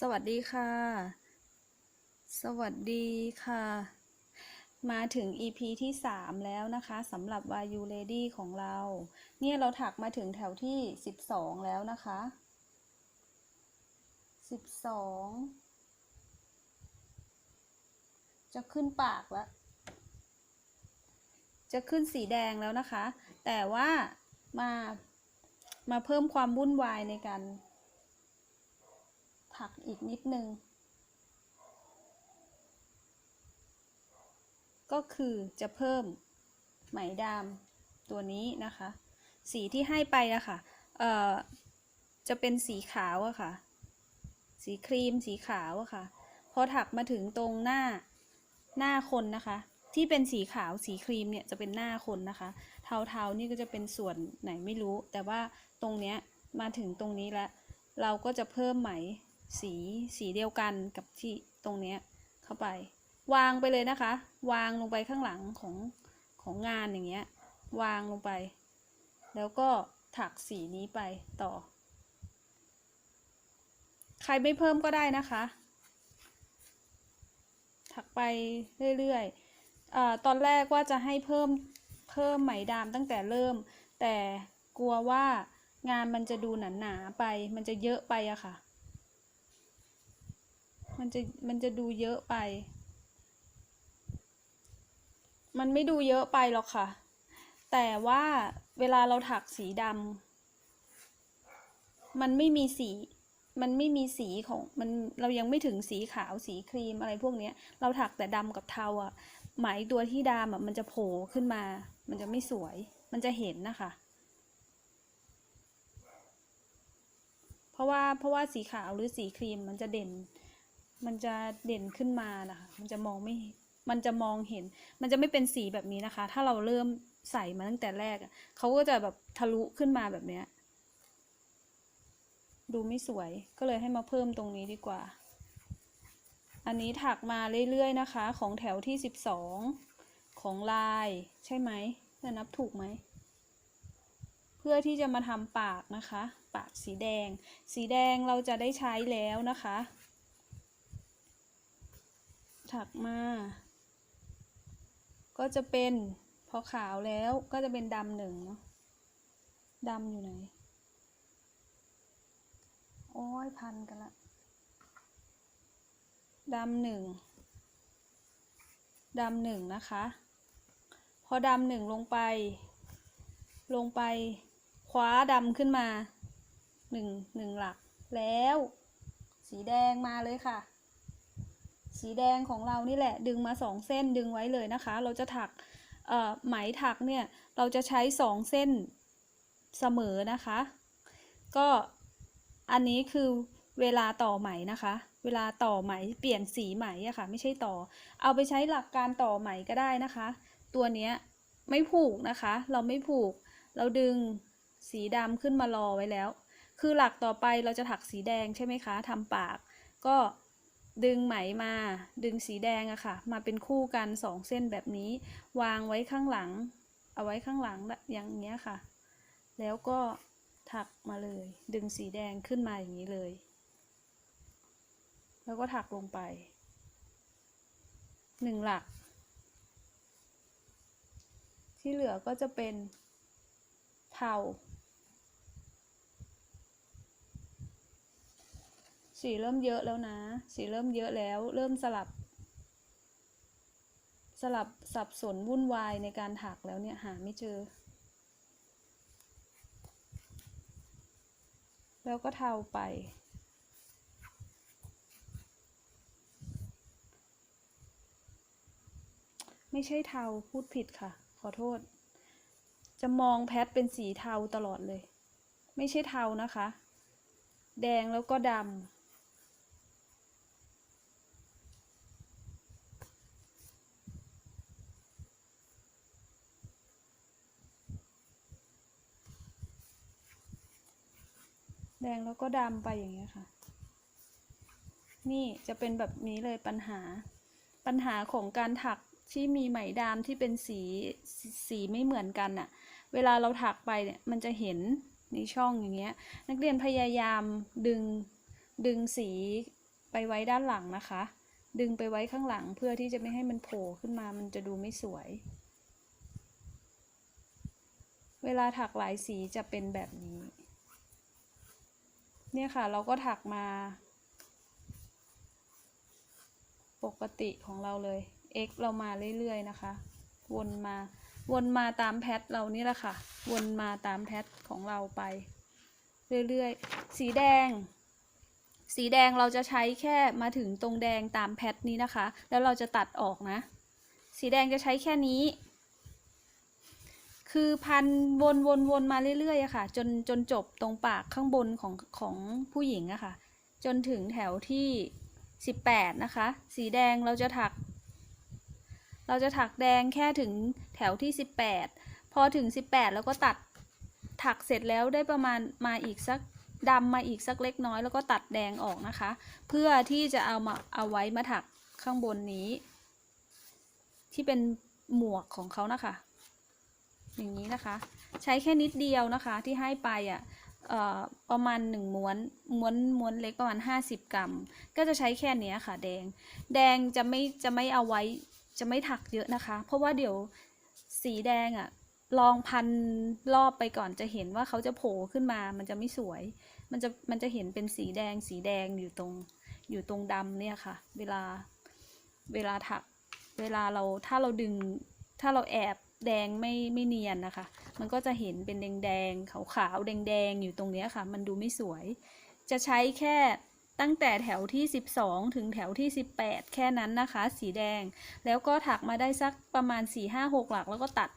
สวัสดีค่ะ สวัสดีค่ะ มาถึง EP ที่ 3 แล้วนะคะสำหรับ Why You Lady ของเรา เนี่ยเราถักมาถึงแถวที่ 12 แล้วนะคะ 12 จะขึ้นปากแล้ว จะขึ้นสีแดงแล้วนะคะ แต่ว่ามามาเพิ่มความวุ่นวายในการ ถักอีกนิดนึง ก็คือจะเพิ่มไหมดำตัวนี้นะคะ สีที่ให้ไปนะคะเอ่อจะเป็นสีขาวอะค่ะ สีครีมสีขาวอะค่ะ พอถักมาถึงตรงหน้าหน้าคนนะคะ ที่เป็นสีขาวสีครีมเนี่ยจะเป็นหน้าคนนะคะ เทาๆนี่ก็จะเป็นส่วนไหนไม่รู้ แต่ว่าตรงเนี้ยมาถึงตรงนี้แล้วเราก็จะเพิ่มไหม สีสีเดียวกันกับที่ตรงเนี้ยเข้าไป วางไปเลยนะคะ วางลงไปข้างหลังของของงานอย่างเงี้ย วางลงไป แล้วก็ถักสีนี้ไปต่อ ใครไม่เพิ่มก็ได้นะคะ ถักไปเรื่อยๆเอ่อตอนแรกว่าจะให้เพิ่มเพิ่มไหมดามตั้งแต่เริ่ม แต่กลัวว่างานมันจะดูหนาๆไป มันจะเยอะไปอะค่ะ มันจะมันจะดูเยอะไป มันไม่ดูเยอะไปหรอกค่ะ แต่ว่าเวลาเราถักสีดำมันไม่มีสีมันไม่มีสีของมันเรายังไม่ถึงสีขาวสีครีมอะไรพวกเนี้ยเราถักแต่ดำกับเทาอะไหมตัวที่ดำอะมันจะโผล่ขึ้นมา มันจะไม่สวย มันจะเห็นนะคะ เพราะว่าเพราะว่าสีขาวหรือสีครีมมันจะเด่น มันจะเด่นขึ้นมานะคะ มันจะมองไม่ มันจะมองเห็น มันจะไม่เป็นสีแบบนี้นะคะ ถ้าเราเริ่มใส่มาตั้งแต่แรกอะเขาก็จะแบบทะลุขึ้นมาแบบเนี้ย ดูไม่สวย ก็เลยให้มาเพิ่มตรงนี้ดีกว่า อันนี้ถักมาเรื่อยๆนะคะ ของแถวที่สิบสองของลายใช่ไหมจะนับถูกไหม เพื่อที่จะมาทำปากนะคะ ปากสีแดง สีแดงเราจะได้ใช้แล้วนะคะ ถักมา ก็จะเป็นพอขาวแล้วก็จะเป็นดำหนึ่งเนาะดำอยู่ไหน โอ้ยพันกันละดำหนึ่งดำหนึ่งนะคะ พอดำหนึ่งลงไป ลงไปคว้าดำขึ้นมาหนึ่งหนึ่งหลัก แล้ว สีแดงมาเลยค่ะ สีแดงของเรานี่แหละดึงมาสองเส้นดึงไว้เลยนะคะ เราจะถักเอ่อไหมถักเนี่ยเราจะใช้สองเส้นเสมอนะคะ ก็อันนี้คือเวลาต่อไหมนะคะ เวลาต่อไหมเปลี่ยนสีไหมอะค่ะไม่ใช่ต่อ เอาไปใช้หลักการต่อไหมก็ได้นะคะ ตัวเนี้ยไม่ผูกนะคะ เราไม่ผูก เราดึงสีดำขึ้นมารอไว้แล้ว คือหลักต่อไปเราจะถักสีแดงใช่ไหมคะทำปาก ก็ ดึงไหมมา ดึงสีแดงอะค่ะ มาเป็นคู่กันสองเส้นแบบนี้ วางไว้ข้างหลัง เอาไว้ข้างหลังอย่างเงี้ยค่ะ แล้วก็ถักมาเลย ดึงสีแดงขึ้นมาอย่างนี้เลย แล้วก็ถักลงไปหนึ่งหลัก ที่เหลือก็จะเป็นเทา สีเริ่มเยอะแล้วนะ สีเริ่มเยอะแล้ว เริ่มสลับ สลับสับสนวุ่นวายในการถักแล้วเนี่ยหาไม่เจอ แล้วก็เทาไป ไม่ใช่เทาพูดผิดค่ะ ขอโทษ จะมองแพทเป็นสีเทาตลอดเลย ไม่ใช่เทานะคะแดงแล้วก็ดำ แดงแล้วก็ดำไปอย่างเงี้ยค่ะ นี่จะเป็นแบบนี้เลยปัญหา ปัญหาของการถักที่มีไหมดามที่เป็นสีสีไม่เหมือนกันน่ะ เวลาเราถักไปเนี่ยมันจะเห็นในช่องอย่างเงี้ย นักเรียนพยายามดึงดึงสีไปไว้ด้านหลังนะคะ ดึงไปไว้ข้างหลังเพื่อที่จะไม่ให้มันโผล่ขึ้นมามันจะดูไม่สวย เวลาถักหลายสีจะเป็นแบบนี้ เนี่ยค่ะเราก็ถักมา ปกติของเราเลย x เรามาเรื่อยๆนะคะ วนมาวนมาตามแพทเรานี่แหละค่ะ วนมาตามแพทของเราไป เรื่อยๆ สีแดง สีแดงเราจะใช้แค่มาถึงตรงแดงตามแพทนี้นะคะ แล้วเราจะตัดออกนะ สีแดงจะใช้แค่นี้ คือพันวนวนวนมาเรื่อยๆอะค่ะ จนจนจบตรงปากข้างบนของของผู้หญิงอะค่ะ จนถึงแถวที่สิบแปดนะคะ สีแดงเราจะถัก เราจะถักแดงแค่ถึงแถวที่สิบแปดพอถึงสิบแปดแล้วก็ตัดถักเสร็จแล้วได้ประมาณมาอีกสักดำมาอีกสักเล็กน้อย แล้วก็ตัดแดงออกนะคะ เพื่อที่จะเอามาเอาไว้มาถักข้างบนนี้ ที่เป็นหมวกของเขานะคะ อย่างนี้นะคะ ใช้แค่นิดเดียวนะคะที่ให้ไปอะเอ่อประมาณหนึ่งม้วนม้วนม้วนเล็กประมาณ 50 กรัม ก็จะใช้แค่เนี้ยค่ะแดง แดงจะไม่จะไม่เอาไว้จะไม่ถักเยอะนะคะ เพราะว่าเดี๋ยวสีแดงอะลองพันรอบไปก่อนจะเห็นว่าเขาจะโผล่ขึ้นมา มันจะไม่สวย มันจะมันจะเห็นเป็นสีแดงสีแดงอยู่ตรงอยู่ตรงดำเนี่ยค่ะ เวลาเวลาถัก เวลาเราถ้าเราดึงถ้าเราแอบ แดงไม่ไม่เนียนนะคะ มันก็จะเห็นเป็นแดงแดงขาวขาวแดงแดงอยู่ตรงเนี้ยค่ะ มันดูไม่สวย จะใช้แค่ตั้งแต่แถวที่ 12 ถึงแถวที่ 18 แค่นั้นนะคะ สีแดง แล้วก็ถักมาได้สักประมาณ 4 5 6 หลัก แล้วก็ตัด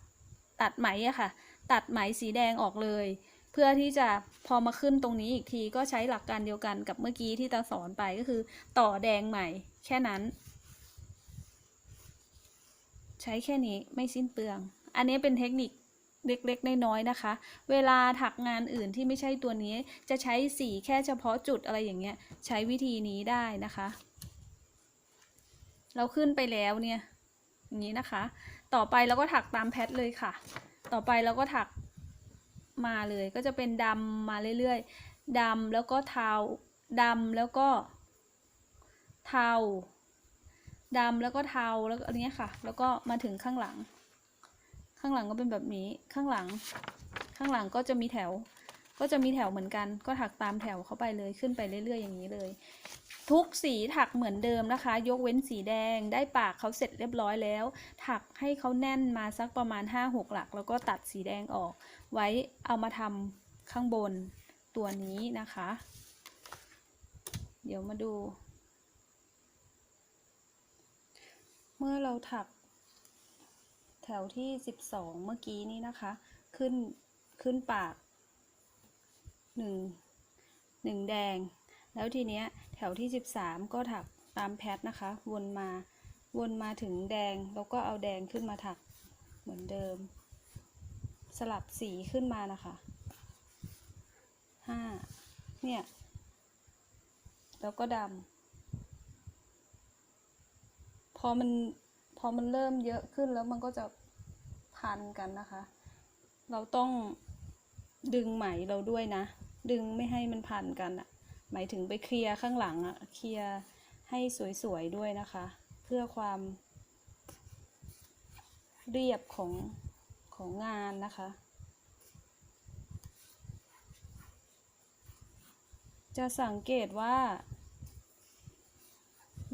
ตัดไหมอะค่ะ ตัดไหมสีแดงออกเลย เพื่อที่จะพอมาขึ้นตรงนี้อีกทีก็ใช้หลักการเดียวกันกับเมื่อกี้ที่ตาสอนไปก็คือ ต่อแดงใหม่แค่นั้น ใช้แค่นี้ไม่สิ้นเปลือง อันนี้เป็นเทคนิคเล็กๆ น้อยๆ นะคะ เวลาถักงานอื่นที่ไม่ใช่ตัวนี้ จะใช้สีแค่เฉพาะจุดอะไรอย่างเงี้ย ใช้วิธีนี้ได้นะคะ เราขึ้นไปแล้วเนี่ย อย่างนี้นะคะ ต่อไปเราก็ถักตามแพทเลยค่ะ ต่อไปเราก็ถักมาเลย ก็จะเป็นดำมาเรื่อยๆ ดำแล้วก็เทาดำแล้วก็เทาดำแล้วก็เทาแล้วอันเนี้ยค่ะ แล้วก็มาถึงข้างหลัง ข้างหลังก็เป็นแบบนี้ข้างหลัง ข้างหลังก็จะมีแถว ก็จะมีแถวเหมือนกัน ก็ถักตามแถวเข้าไปเลยขึ้นไปเรื่อยๆ อย่างนี้เลย ทุกสีถักเหมือนเดิมนะคะ ยกเว้นสีแดงได้ปากเขาเสร็จเรียบร้อยแล้ว ถักให้เขาแน่นมาสักประมาณ 5-6 หลัก แล้วก็ตัดสีแดงออก ไว้เอามาทำข้างบนตัวนี้นะคะ เดี๋ยวมาดู เมื่อเราถัก แถวที่ 12 เมื่อกี้นี้นะคะ ขึ้นขึ้นปากหนึ่งหนึ่งแดง แล้วทีเนี้ยแถวที่ 13 ก็ถักตามแพทนะคะ วนมาวนมาถึงแดงแล้วก็เอาแดงขึ้นมาถักเหมือนเดิม สลับสีขึ้นมานะคะห้าเนี่ย แล้วก็ดำพอมัน พอมันเริ่มเยอะขึ้นแล้วมันก็จะพันกันนะคะ เราต้องดึงไหมเราด้วยนะ ดึงไม่ให้มันพันกันอะหมายถึงไปเคลียร์ข้างหลังอะเคลียร์ให้สวยๆด้วยนะคะ เพื่อความเรียบของของงานนะคะ จะสังเกตว่า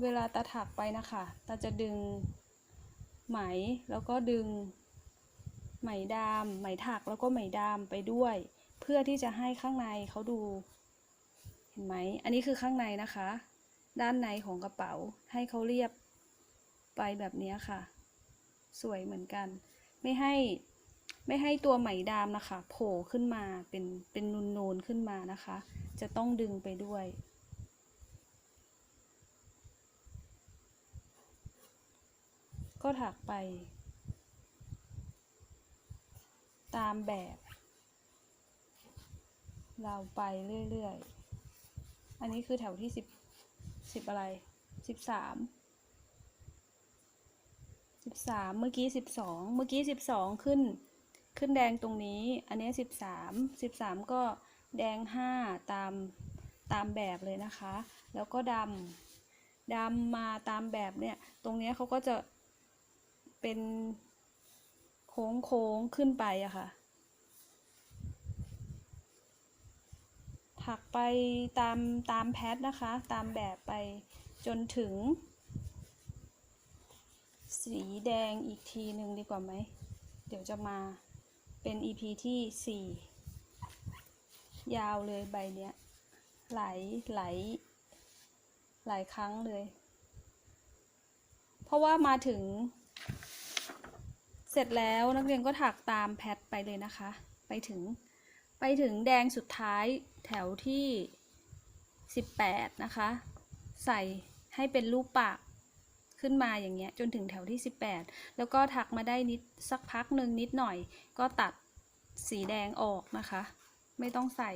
เวลาตาถักไปนะคะ ตาจะดึง ไหมแล้วก็ดึง ไหมดามไหมถักแล้วก็ไหมดามไปด้วย เพื่อที่จะให้ข้างในเขาดู เห็นไหมอันนี้คือข้างในนะคะ ด้านในของกระเป๋าให้เขาเรียบไปแบบนี้ค่ะ สวยเหมือนกัน ไม่ให้ไม่ให้ตัวไหมดามนะคะ โผล่ขึ้นมาเป็นเป็นนูนๆขึ้นมานะคะ จะต้องดึงไปด้วย ก็ถักไป ตามแบบ เราไปเรื่อยๆ อันนี้คือแถวที่สิบสิบอะไรสิบสามสิบสามเมื่อกี้สิบสองเมื่อกี้สิบสองขึ้น ขึ้นแดงตรงนี้ อันนี้สิบสามสิบสามก็แดงห้าตามตามแบบเลยนะคะ แล้วก็ดำดำมาตามแบบเนี่ย ตรงเนี้ยเขาก็จะ เป็นโค้งโค้งขึ้นไปอะค่ะ ถักไปตามตามแพทนะคะ ตามแบบไปจนถึง สีแดงอีกทีหนึ่งดีกว่าไหม เดี๋ยวจะมาเป็น EP ที่ 4 ยาวเลยใบเนี้ย หลไหลายหลายครั้งเลย เพราะว่ามาถึง เสร็จแล้วนักเรียนก็ถักตามแพทไปเลยนะคะ ไปถึงไปถึงแดงสุดท้ายแถวที่ 18 นะคะ ใส่ให้เป็นรูปปากขึ้นมาอย่างเงี้ยจนถึงแถวที่ 18 แล้วก็ถักมาได้นิดสักพักหนึ่งนิดหน่อย ก็ตัดสีแดงออกนะคะ ไม่ต้องใส่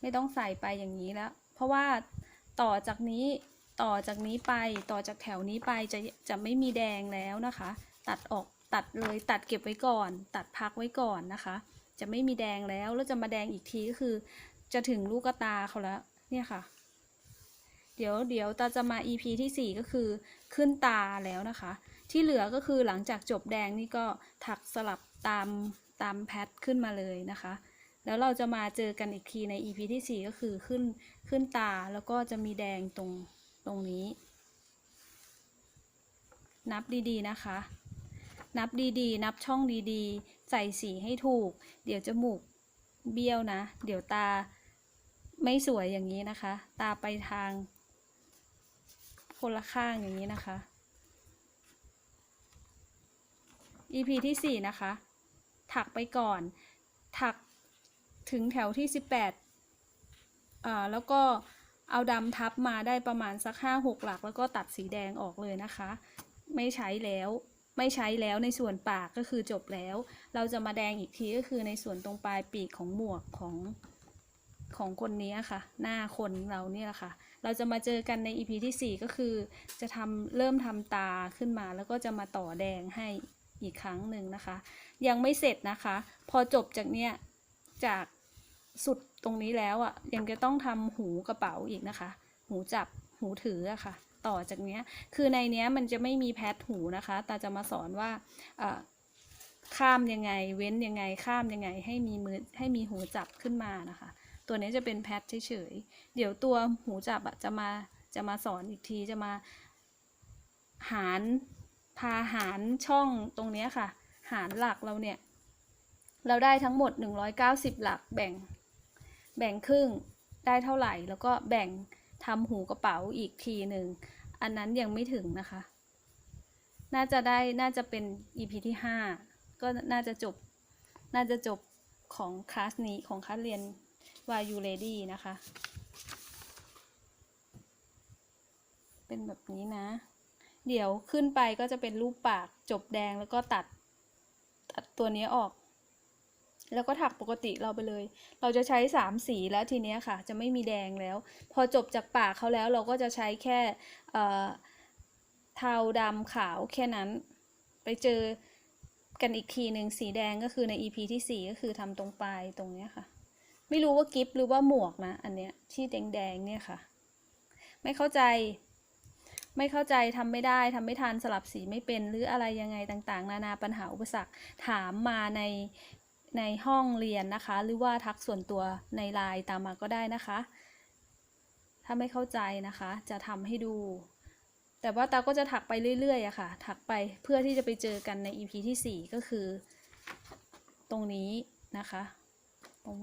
ไม่ต้องใส่ไปอย่างนี้แล้ว เพราะว่าต่อจากนี้ต่อจากนี้ไปต่อจากแถวนี้ไปจะจะไม่มีแดงแล้วนะคะ ตัดออก ตัดเลยตัดเก็บไว้ก่อน ตัดพักไว้ก่อนนะคะ จะไม่มีแดงแล้วแล้วจะมาแดงอีกทีก็คือ จะถึงลูกตาเขาแล้วเนี่ยค่ะ เดี๋ยวเดี๋ยวตาจะมา EP ที่4ก็คือขึ้นตาแล้วนะคะ ที่เหลือก็คือหลังจากจบแดงนี่ก็ถักสลับตามตามแพทขึ้นมาเลยนะคะ แล้วเราจะมาเจอกันอีกทีใน EP ที่4ก็คือขึ้นขึ้นตาแล้วก็จะมีแดงตรงตรงนี้ นับดีๆนะคะ นับดีๆ นับช่องดีๆ ใส่สีให้ถูก เดี๋ยวจมูกเบี้ยวนะ เดี๋ยวตาไม่สวยอย่างนี้นะคะ ตาไปทาง คนละข้างอย่างนี้นะคะ EP ที่ 4 นะคะ ถักไปก่อน ถักถึงแถวที่ 18อ่าแล้วก็เอาดำทับมาได้ประมาณสัก 5-6 หลัก แล้วก็ตัดสีแดงออกเลยนะคะ ไม่ใช้แล้ว ไม่ใช้แล้วในส่วนปากก็คือจบแล้ว เราจะมาแดงอีกทีก็คือในส่วนตรงปลายปีกของหมวกของของคนนี้ค่ะ หน้าคนเราเนี่ยแหละค่ะ เราจะมาเจอกันใน EP ที่ 4 ก็คือ จะทำเริ่มทำตาขึ้นมา แล้วก็จะมาต่อแดงให้อีกครั้งหนึ่งนะคะ ยังไม่เสร็จนะคะ พอจบจากเนี้ยจากสุดตรงนี้แล้วอะยังจะต้องทำหูกระเป๋าอีกนะคะ หูจับหูถืออะค่ะ ต่อจากเนี้ย คือในเนี้ยมันจะไม่มีแพทหูนะคะ ตาจะมาสอนว่าข้ามยังไง เว้นยังไง ข้ามยังไง ให้มีมือให้มีหูจับขึ้นมานะคะ ตัวนี้จะเป็นแพทเฉยๆ เดี๋ยวตัวหูจับจะมาจะมาสอนอีกทีจะมาหารพาหารช่องตรงนี้ค่ะ หารหลักเราเนี่ย เราได้ทั้งหมด 190 หลักแบ่ง แบ่งครึ่งได้เท่าไหร่ แล้วก็แบ่ง ทำหูกระเป๋าอีกทีหนึ่ง อันนั้นยังไม่ถึงนะคะ น่าจะได้น่าจะเป็น EP ที่ 5 ก็น่าจะจบ น่าจะจบของคลาสนี้ของคลาสเรียน Why You Ready นะคะ เป็นแบบนี้นะ เดี๋ยวขึ้นไปก็จะเป็นรูปปากจบแดงแล้วก็ตัด ตัดตัวนี้ออก แล้วก็ถักปกติเราไปเลย เราจะใช้สามสีแล้วทีเนี้ยค่ะ จะไม่มีแดงแล้ว พอจบจากปากเขาแล้วเราก็จะใช้แค่เอ่อเทาดำขาวแค่นั้น ไปเจอกันอีกทีหนึ่งสีแดงก็คือใน EP ที่สี่ก็คือทำตรงปลายตรงเนี้ยค่ะ ไม่รู้ว่ากิฟหรือว่าหมวกนะ อันเนี้ยที่แดงๆเนี่ยค่ะ ไม่เข้าใจ ไม่เข้าใจทำไม่ได้ทำไม่ทันสลับสีไม่เป็นหรืออะไรยังไงต่างๆ นานาปัญหาอุปสรรคถามมาใน ในห้องเรียนนะคะ หรือว่าทักส่วนตัวในไลน์ตามมาก็ได้นะคะ ถ้าไม่เข้าใจนะคะ จะทำให้ดู แต่ว่าตาก็จะถักไปเรื่อยๆอะค่ะ ถักไปเพื่อที่จะไปเจอกันใน EP ที่ 4 ก็คือ ตรงนี้นะคะตรง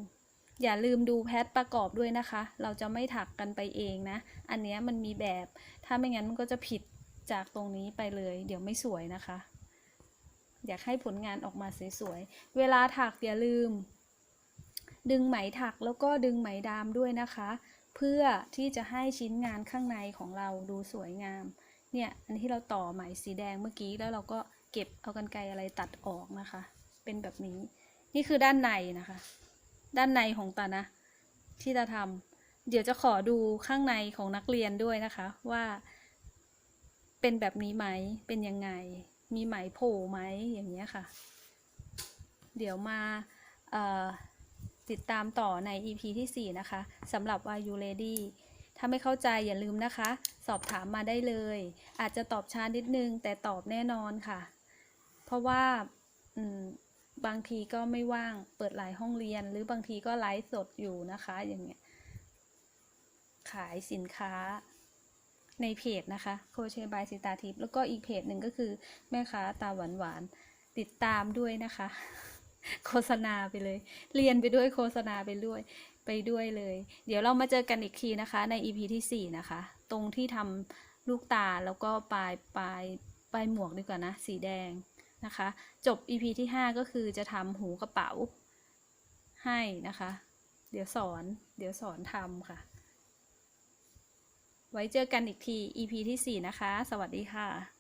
อย่าลืมดูแพทประกอบด้วยนะคะ เราจะไม่ถักกันไปเองนะ อันเนี้ยมันมีแบบ ถ้าไม่งั้นมันก็จะผิดจากตรงนี้ไปเลย เดี๋ยวไม่สวยนะคะ อยากให้ผลงานออกมาสวยๆ เวลาถักอย่าลืม ดึงไหมถักแล้วก็ดึงไหมดามด้วยนะคะ เพื่อที่จะให้ชิ้นงานข้างในของเราดูสวยงาม เนี่ยอันที่เราต่อไหมสีแดงเมื่อกี้แล้วเราก็เก็บเอากันไกรอะไรตัดออกนะคะ เป็นแบบนี้ นี่คือด้านในนะคะ ด้านในของตานะ ที่ตาทำเดี๋ยวจะขอดูข้างในของนักเรียนด้วยนะคะว่าเป็นแบบนี้ไหม เป็นยังไง มีไหมโผล่ไหมอย่างเงี้ยค่ะ เดี๋ยวมาติดตามต่อใน EP ที่ 4 นะคะสำหรับ Why You Ready ถ้าไม่เข้าใจอย่าลืมนะคะ สอบถามมาได้เลย อาจจะตอบช้านิดนึง แต่ตอบแน่นอนค่ะ เพราะว่าบางทีก็ไม่ว่างเปิดหลายห้องเรียน หรือบางทีก็ไลฟ์สดอยู่นะคะ อย่างเงี้ย ขายสินค้า ในเพจนะคะโคเชบายสิตาทิพย์แล้วก็อีกเพจหนึ่งก็คือแม่ค้าตาหวานหวานติดตามด้วยนะคะ โฆษณาไปเลย เรียนไปด้วยโฆษณาไปด้วยไปด้วยเลย เดี๋ยวเรามาเจอกันอีกทีนะคะ ใน EP ที่ 4 นะคะ ตรงที่ทำลูกตาแล้วก็ปลายปลายปลายหมวกดีกว่านะ สีแดงนะคะ จบ EP ที่ 5 ก็คือจะทำหูกระเป๋าให้นะคะ เดี๋ยวสอน เดี๋ยวสอนทำค่ะ ไว้เจอกันอีกที EP ที่ 4 นะคะ สวัสดีค่ะ